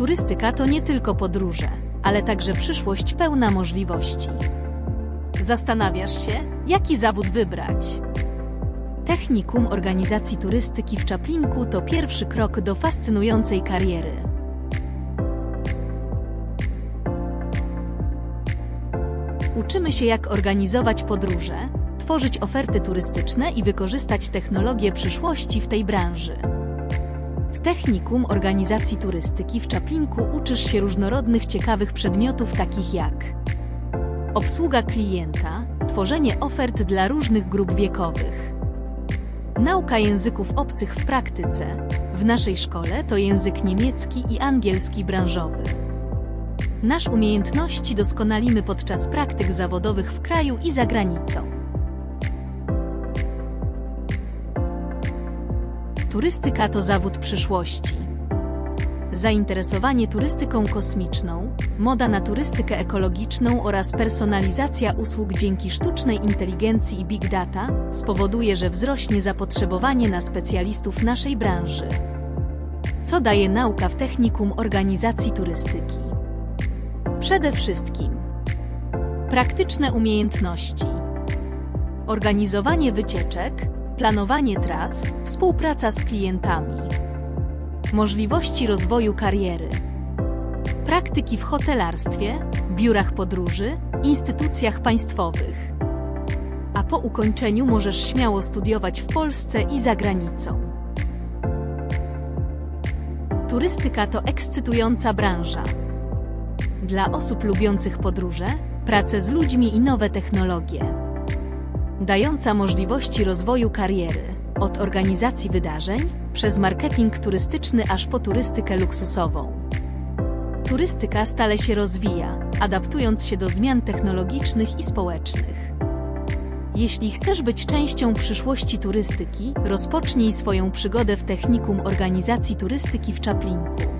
Turystyka to nie tylko podróże, ale także przyszłość pełna możliwości. Zastanawiasz się, jaki zawód wybrać? Technikum Organizacji Turystyki w Czaplinku to pierwszy krok do fascynującej kariery. Uczymy się, jak organizować podróże, tworzyć oferty turystyczne i wykorzystać technologie przyszłości w tej branży. Technikum Organizacji Turystyki w Czaplinku uczysz się różnorodnych ciekawych przedmiotów takich jak obsługa klienta, tworzenie ofert dla różnych grup wiekowych, nauka języków obcych w praktyce. W naszej szkole to język niemiecki i angielski branżowy. Nasz umiejętności doskonalimy podczas praktyk zawodowych w kraju i za granicą. Turystyka to zawód przyszłości. Zainteresowanie turystyką kosmiczną, moda na turystykę ekologiczną oraz personalizacja usług dzięki sztucznej inteligencji i big data spowoduje, że wzrośnie zapotrzebowanie na specjalistów naszej branży. Co daje nauka w technikum organizacji turystyki? Przede wszystkim praktyczne umiejętności, organizowanie wycieczek, planowanie tras, współpraca z klientami, możliwości rozwoju kariery, praktyki w hotelarstwie, biurach podróży, instytucjach państwowych. A po ukończeniu możesz śmiało studiować w Polsce i za granicą. Turystyka to ekscytująca branża. Dla osób lubiących podróże, pracę z ludźmi i nowe technologie. Dająca możliwości rozwoju kariery, od organizacji wydarzeń, przez marketing turystyczny aż po turystykę luksusową. Turystyka stale się rozwija, adaptując się do zmian technologicznych i społecznych. Jeśli chcesz być częścią przyszłości turystyki, rozpocznij swoją przygodę w Technikum Organizacji Turystyki w Czaplinku.